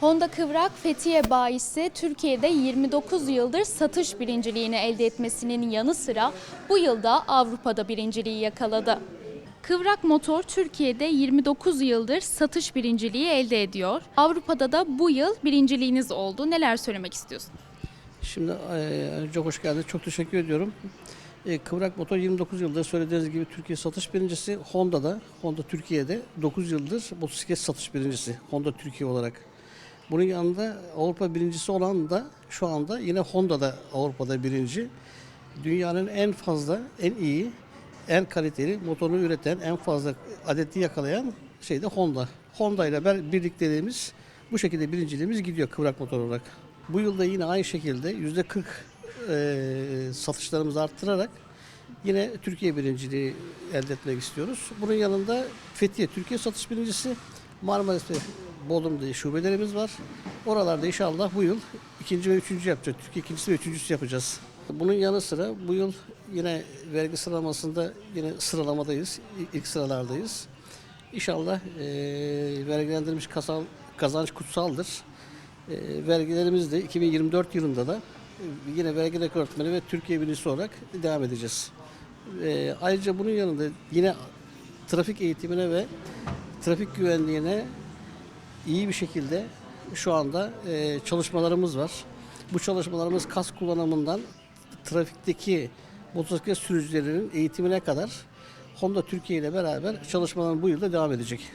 Honda Kıvrak Fethiye bayisi Türkiye'de 29 yıldır satış birinciliğini elde etmesinin yanı sıra bu yılda Avrupa'da birinciliği yakaladı. Kıvrak motor Türkiye'de 29 yıldır satış birinciliği elde ediyor. Avrupa'da da bu yıl birinciliğiniz oldu. Neler söylemek istiyorsun? Şimdi önce hoş geldiniz. Çok teşekkür ediyorum. E, Kıvrak Motor 29 yıldır söylediğiniz gibi Türkiye satış birincisi. Honda'da, Honda Türkiye'de 9 yıldır motosiklet satış birincisi. Honda Türkiye olarak. Bunun yanında Avrupa birincisi olan da şu anda yine Honda'da Avrupa'da birinci. Dünyanın en fazla, en iyi, en kaliteli motorunu üreten, en fazla adeti yakalayan şey de Honda. Honda ile ber- birlikteliğimiz bu şekilde birinciliğimiz gidiyor kıvrak motor olarak. Bu yılda yine aynı şekilde yüzde 40 eee, satışlarımızı arttırarak yine Türkiye birinciliği elde etmek istiyoruz. Bunun yanında Fethiye Türkiye satış birincisi, Marmaris ve Bodrum'da şubelerimiz var. Oralarda inşallah bu yıl ikinci ve üçüncü yapacağız. Türkiye ikincisi ve üçüncüsü yapacağız. Bunun yanı sıra bu yıl yine vergi sıralamasında yine sıralamadayız. İlk sıralardayız. İnşallah eee vergilendirilmiş kazanç kutsaldır. Eee vergilerimiz de 2024 yılında da e, yine vergi rekortmeni ve Türkiye birincisi olarak devam edeceğiz. E, ayrıca bunun yanında yine trafik eğitimine ve trafik güvenliğine iyi bir şekilde şu anda e, çalışmalarımız var. Bu çalışmalarımız kask kullanımından trafikteki motosiklet sürücülerinin eğitimine kadar Honda Türkiye ile beraber çalışmaların bu yılda devam edecek.